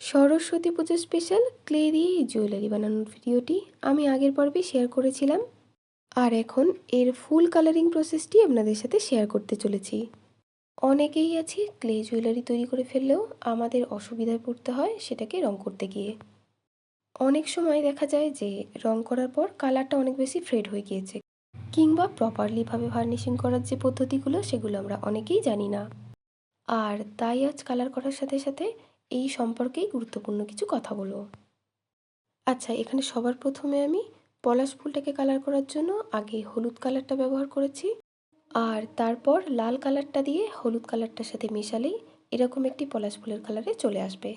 সরস্বতী পুজো special clay দিয়ে এই jewellery বানানোর ভিডিওটি আমি আগের পর্বে শেয়ার করেছিলাম। আর এখন এর ফুল কালারিং প্রসেসটি আপনাদের সাথে শেয়ার করতে চলেছি। অনেকেই আছে ক্লে জুয়েলারি তৈরি করে ফেললেও আমাদের অসুবিধায় পড়তে হয় সেটাকে রং করতে গিয়ে। অনেক সময় দেখা যায় যে রং করার পর কালারটা অনেক বেশি ফ্রেড হয়ে গিয়েছে কিংবা প্রপারলিভাবে ভার্নিশিং করার যে পদ্ধতিগুলো সেগুলো আমরা অনেকেই জানি না। আর তাই আজ কালার করার সাথে সাথে এই সম্পর্কেই গুরুত্বপূর্ণ কিছু কথা বলব। আচ্ছা এখানে সবার প্রথমে আমি পলাশ ফুলটাকে কালার করার জন্য আগে হলুদ কালারটা ব্যবহার করেছি আর তারপর লাল কালারটা দিয়ে হলুদ কালারটার সাথে মেশালেই এরকম একটি পলাশ ফুলের কালারে চলে আসবে।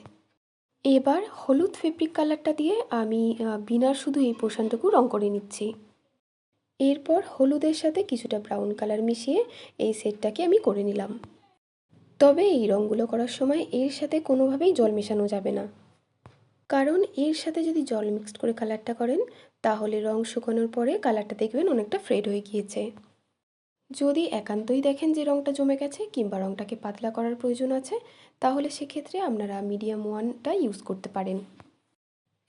এবার হলুদ ফেব্রিক কালারটা দিয়ে আমি বিনার শুধু এই পোর্শনটুকু রং করে নিচ্ছি। এরপর হলুদের সাথে কিছুটা ব্রাউন কালার মিশিয়ে এই সেটটাকে আমি করে নিলাম। তবে এই রঙগুলো করার সময় এর সাথে কোনোভাবেই জল মেশানো যাবে না। কারণ এর সাথে যদি জল মিক্সড করে কালারটা করেন, তাহলে রং শুকানোর পরে কালারটা দেখবেন অনেকটা ফ্রেড হয়ে গিয়েছে। যদি একান্তই দেখেন যে রঙটা জমে গেছে কিংবা রঙটাকে পাতলা করার প্রয়োজন আছে, তাহলে সেক্ষেত্রে আপনারা মিডিয়াম ওয়ানটা ইউজ করতে পারেন।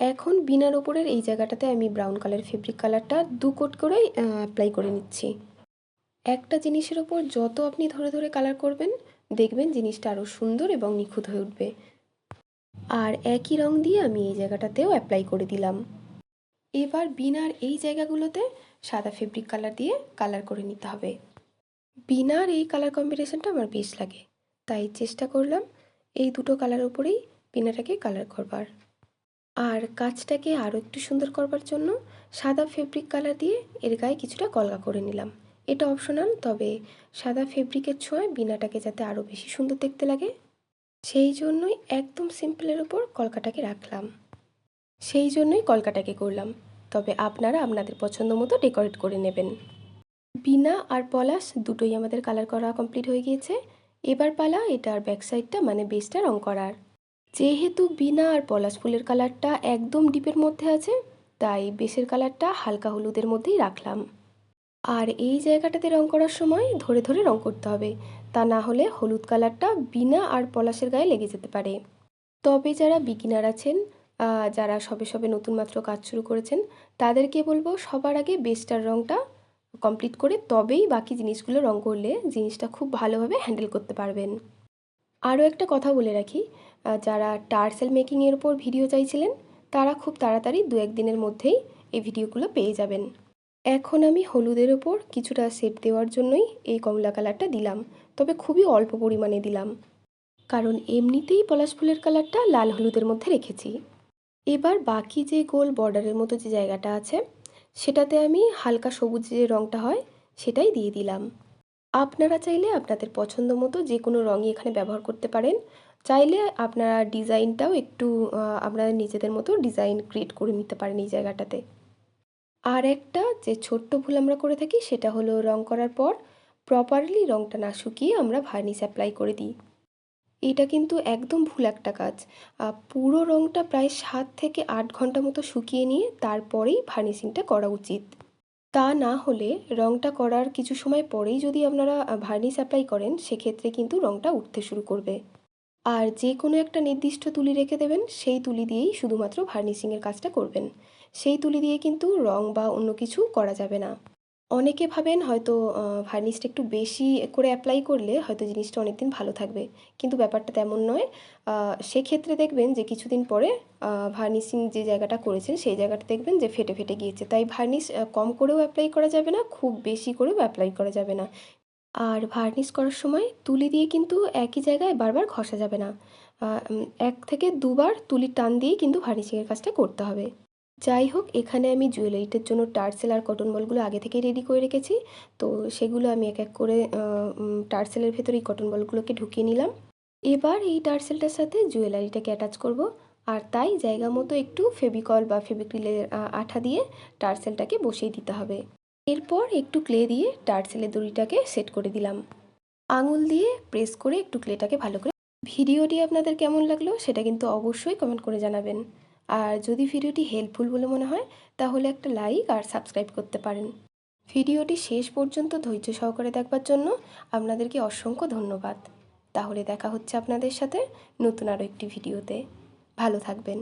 এখন বিনার ওপরের এই জায়গাটাতে আমি ব্রাউন কালার ফেব্রিক কালারটা দু কোট করেই অ্যাপ্লাই করে নিচ্ছি। একটা জিনিসের ওপর যত আপনি ধরে ধরে কালার করবেন দেখবেন জিনিসটা আরও সুন্দর এবং নিখুঁত হয়ে উঠবে। আর একই রং দিয়ে আমি এই জায়গাটাতেও অ্যাপ্লাই করে দিলাম। এবার বিনার এই জায়গাগুলোতে সাদা ফেব্রিক কালার দিয়ে কালার করে নিতে হবে। বিনার এই কালার কম্বিনেশনটা আমার বেশ লাগে, তাই চেষ্টা করলাম এই দুটো কালার উপরেই বিনাটাকে কালার করবার। আর কাজটাকে আরও একটু সুন্দর করবার জন্য সাদা ফেব্রিক কালার দিয়ে এর গায়ে কিছুটা কলকা করে নিলাম। এটা অপশনাল তবে সাদা ফেব্রিকের ছোঁয়ায় বিনাটাকে যাতে আরও বেশি সুন্দর দেখতে লাগে, সেই জন্যই একদম সিম্পলের ওপর কলকাটাকে রাখলাম। সেই জন্যই কলকাটাকে করলাম, তবে আপনারা আপনাদের পছন্দ মতো ডেকোরেট করে নেবেন। বিনা আর পলাশ দুটোই আমাদের কালার করা কমপ্লিট হয়ে গিয়েছে। এবার পালা এটার ব্যাক সাইডটা মানে বেসটা রং করার। যেহেতু বিনা আর পলাশ ফুলের কালারটা একদম ডিপের মধ্যে আছে, তাই বেসের কালারটা হালকা হলুদের মধ্যেই রাখলাম। আর এই জায়গাটাতে রং করার সময় ধরে ধরে রং করতে হবে। তা না হলে হলুদ কালারটা বিনা আর পলাশের গায়ে লেগে যেতে পারে। তবে যারা বিগিনার আছেন যারা সবে সবে নতুন মাত্র কাজ শুরু করেছেন, তাদেরকে বলব সবার আগে বেস্টার রংটা কমপ্লিট করে তবেই বাকি জিনিসগুলো রং করলে জিনিসটা খুব ভালোভাবে হ্যান্ডেল করতে পারবেন। আরও একটা কথা বলে রাখি যারা টার্সেল মেকিংয়ের ওপর ভিডিও চাইছিলেন, তারা খুব তাড়াতাড়ি দু একদিনের মধ্যেই এই ভিডিওগুলো পেয়ে যাবেন। এখন আমি হলুদের ওপর কিছুটা শেপ দেওয়ার জন্যই এই কমলা কালারটা দিলাম, তবে খুবই অল্প পরিমাণে দিলাম। কারণ এমনিতেই পলাশ ফুলের কালারটা লাল হলুদের মধ্যে রেখেছি। এবার বাকি যে গোল বর্ডারের মতো যে জায়গাটা আছে, সেটাতে আমি হালকা সবুজ যে রঙটা হয়, সেটাই দিয়ে দিলাম। আপনারা চাইলে আপনাদের পছন্দ মতো যে কোনো রঙই এখানে ব্যবহার করতে পারেন। চাইলে আপনারা ডিজাইনটাও একটু আপনারা নিজেদের মতো ডিজাইন ক্রিয়েট করে নিতে পারেন এই জায়গাটাতে। আর একটা যে ছোট্ট ভুল আমরা করে থাকি সেটা হলো রং করার পর প্রপারলি রংটা না শুকিয়ে আমরা ভার্নিশ অ্যাপ্লাই করে দিই। এটা কিন্তু একদম ভুল একটা কাজ। পুরো রংটা প্রায় সাত থেকে আট ঘণ্টা মতো শুকিয়ে নিয়ে তারপরেই ভার্নিশিংটা করা উচিত। তা না হলে রংটা করার কিছু সময় পরেই যদি আপনারা ভার্নিশ অ্যাপ্লাই করেন, সেক্ষেত্রে কিন্তু রংটা উঠতে শুরু করবে। আর যে কোনো একটা নির্দিষ্ট তুলি রেখে দেবেন, সেই তুলি দিয়েই শুধুমাত্র ভার্নিশিংয়ের কাজটা করবেন। সেই তুলি দিয়ে কিন্তু রং বা অন্য কিছু করা যাবে না। অনেকে ভাবেন হয়তো ভার্নিশটা একটু বেশি করে অ্যাপ্লাই করলে হয়তো জিনিসটা অনেক দিন ভালো থাকবে। কিন্তু ব্যাপারটা তেমন নয়। সেক্ষেত্রে দেখবেন যে কিছুদিন পরে ভার্নিশিং যে জায়গাটা করেছেন, সেই জায়গাটা দেখবেন যে ফেটে ফেটে গিয়েছে। তাই ভার্নিশ কম করেও অ্যাপ্লাই করা যাবে না, খুব বেশি করেও অ্যাপ্লাই করা যাবে না। আর ভার্নিশ করার সময় তুলি দিয়ে কিন্তু একই জায়গায় বারবার ঘষা যাবে না। এক থেকে দুবার তুলির টান দিয়েই কিন্তু ভার্নিশিংয়ের কাজটা করতে হবে। যাই হোক, এখানে আমি জুয়েলারিটার জন্য টার্সেল আর কটন বলগুলো আগে থেকেই রেডি করে রেখেছি। তো সেগুলো আমি এক এক করে টার্সেলের ভেতরে এই কটন বলগুলোকে ঢুকিয়ে নিলাম। এবার এই টার্সেলটার সাথে জুয়েলারিটাকে অ্যাটাচ করব। আর তাই জায়গা মতো একটু ফেবিকল বা ফেবিক্রিলের আঠা দিয়ে টার্সেলটাকে বসিয়ে দিতে হবে। এরপর একটু ক্লে দিয়ে টার্সেলের দড়িটাকে সেট করে দিলাম। আঙুল দিয়ে প্রেস করে একটু ক্লেটাকে ভালো করে ভিডিওটি আপনাদের কেমন লাগল সেটা কিন্তু অবশ্যই কমেন্ট করে জানাবেন। আর যদি ভিডিওটি হেল্পফুল বলে মনে হয়, তাহলে একটা লাইক আর সাবস্ক্রাইব করতে পারেন। ভিডিওটি শেষ পর্যন্ত ধৈর্য সহকারে দেখবার জন্য আপনাদেরকে অসংখ্য ধন্যবাদ। তাহলে দেখা হচ্ছে আপনাদের সাথে নতুন আরও একটি ভিডিওতে। ভালো থাকবেন।